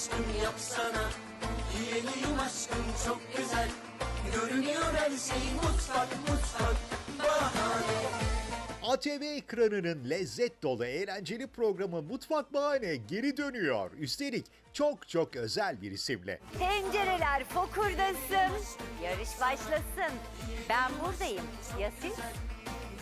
aşkım yapsana Yiyelim aşkım çok güzel Görünüyor her şey mutfak mutfak Bahane ATV ekranının lezzet dolu eğlenceli programı Mutfak Bahane geri dönüyor. Üstelik çok çok özel bir isimle. Tencereler fokurdasın. Yarış başlasın. Ben buradayım. Ya siz?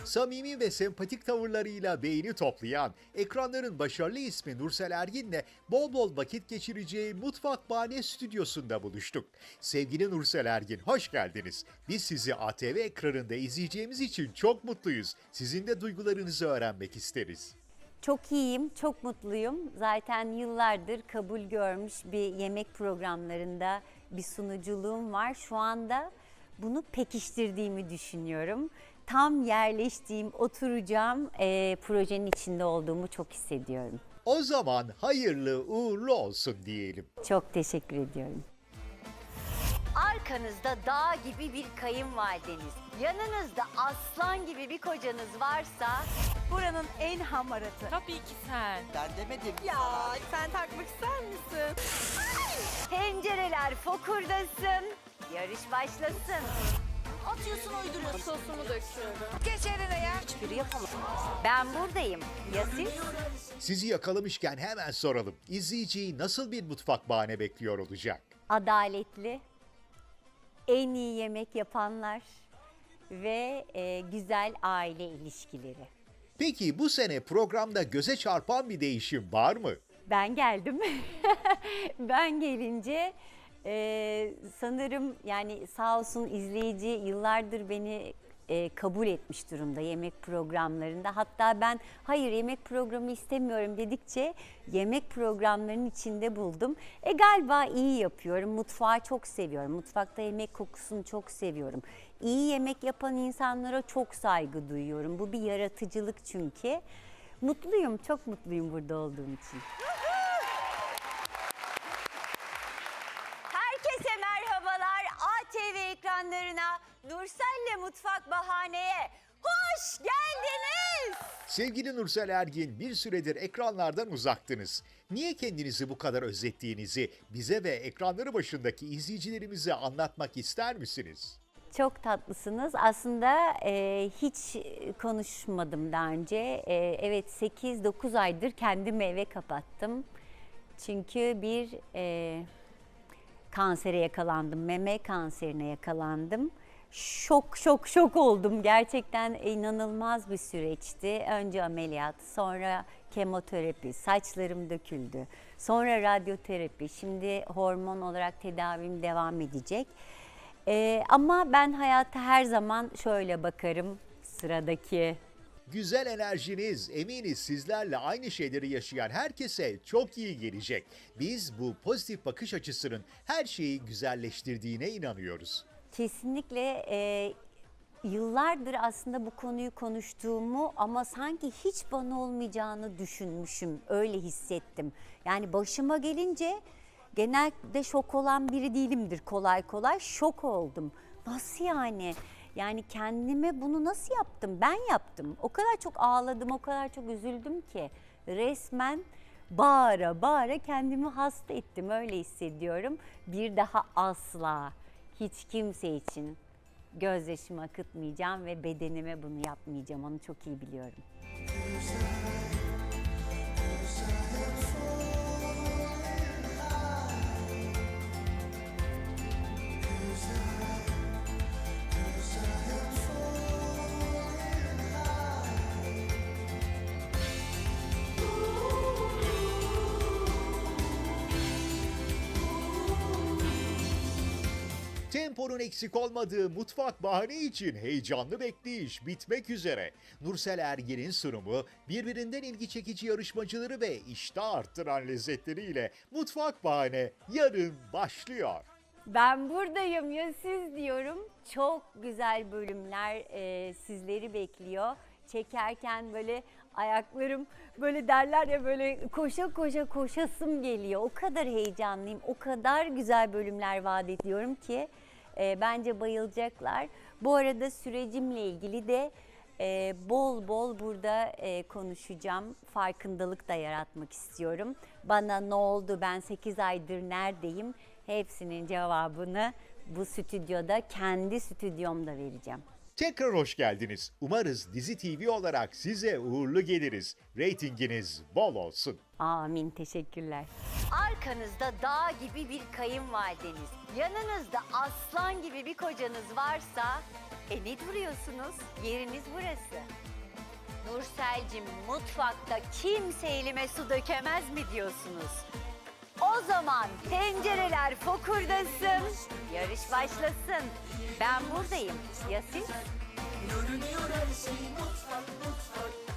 Samimi ve sempatik tavırlarıyla beğeni toplayan, ekranların başarılı ismi Nursel Ergin'le bol bol vakit geçireceği Mutfak Bahane stüdyosunda buluştuk. Sevgili Nursel Ergin, hoş geldiniz. Biz sizi ATV ekranında izleyeceğimiz için çok mutluyuz. Sizin de duygularınızı öğrenmek isteriz. Çok iyiyim, çok mutluyum. Zaten yıllardır kabul görmüş bir yemek programlarında bir sunuculuğum var. Şu anda bunu pekiştirdiğimi düşünüyorum. Tam yerleştiğim, oturacağım eee, projenin içinde olduğumu çok hissediyorum. O zaman hayırlı uğurlu olsun diyelim. Çok teşekkür ediyorum. Arkanızda dağ gibi bir kayınvalideniz, yanınızda aslan gibi bir kocanız varsa buranın en hamaratı. Tabii ki sen. Ben demedim Ya sen takmak ister misin? Tencereler fokurdasın, yarış başlasın. Atıyorsun uyduruyorsun. Sosumu döküyorum. Geç eline ya. Hiçbiri yapamaz. Ben buradayım. Ya siz? Sizi yakalamışken hemen soralım. İzleyiciyi nasıl bir mutfak bahane bekliyor olacak? Adaletli, en iyi yemek yapanlar ve e, güzel aile ilişkileri. Peki bu sene programda göze çarpan bir değişim var mı? Ben geldim. ben gelince e, sanırım yani sağ olsun izleyici yıllardır beni e, kabul etmiş durumda yemek programlarında. Hatta ben hayır yemek programı istemiyorum dedikçe yemek programlarının içinde buldum. E galiba iyi yapıyorum. Mutfağı çok seviyorum. Mutfakta yemek kokusunu çok seviyorum. İyi yemek yapan insanlara çok saygı duyuyorum. Bu bir yaratıcılık çünkü. Mutluyum, çok mutluyum burada olduğum için. Nursel'le Mutfak Bahane'ye hoş geldiniz. Sevgili Nursel Ergin bir süredir ekranlardan uzaktınız. Niye kendinizi bu kadar özlettiğinizi bize ve ekranları başındaki izleyicilerimize anlatmak ister misiniz? Çok tatlısınız. Aslında e, hiç konuşmadım daha önce. E, evet 8-9 aydır kendimi eve kapattım. Çünkü bir e, kansere yakalandım. Meme kanserine yakalandım. Şok şok şok oldum. Gerçekten inanılmaz bir süreçti. Önce ameliyat, sonra kemoterapi, saçlarım döküldü. Sonra radyoterapi, şimdi hormon olarak tedavim devam edecek. Ee, ama ben hayata her zaman şöyle bakarım sıradaki. Güzel enerjiniz eminiz sizlerle aynı şeyleri yaşayan herkese çok iyi gelecek. Biz bu pozitif bakış açısının her şeyi güzelleştirdiğine inanıyoruz. Kesinlikle e, yıllardır aslında bu konuyu konuştuğumu ama sanki hiç bana olmayacağını düşünmüşüm. Öyle hissettim. Yani başıma gelince genelde şok olan biri değilimdir kolay kolay. Şok oldum. Nasıl yani? Yani kendime bunu nasıl yaptım? Ben yaptım. O kadar çok ağladım, o kadar çok üzüldüm ki resmen bağıra bağıra kendimi hasta ettim. Öyle hissediyorum. Bir daha asla hiç kimse için gözyaşımı akıtmayacağım ve bedenime bunu yapmayacağım. Onu çok iyi biliyorum. Temponun eksik olmadığı mutfak bahane için heyecanlı bekleyiş bitmek üzere. Nursel Ergin'in sunumu birbirinden ilgi çekici yarışmacıları ve iştah arttıran lezzetleriyle mutfak bahane yarın başlıyor. Ben buradayım ya siz diyorum. Çok güzel bölümler e, sizleri bekliyor. Çekerken böyle ayaklarım böyle derler ya böyle koşa koşa koşasım geliyor. O kadar heyecanlıyım. O kadar güzel bölümler vaat ediyorum ki e, bence bayılacaklar. Bu arada sürecimle ilgili de Ee, bol bol burada e, konuşacağım. Farkındalık da yaratmak istiyorum. Bana ne oldu ben 8 aydır neredeyim? Hepsinin cevabını bu stüdyoda kendi stüdyomda vereceğim. Tekrar hoş geldiniz. Umarız Dizi TV olarak size uğurlu geliriz. Reytinginiz bol olsun. Amin teşekkürler. Arkanızda dağ gibi bir kayınvalideniz, yanınızda aslan gibi bir kocanız varsa e ne duruyorsunuz? Yeriniz burası. Nurselcim mutfakta kimse elime su dökemez mi diyorsunuz? O zaman tencereler fokurdasın, yarış başlasın. Ben buradayım. Ya siz? Görünüyor her şey mutfak mutfak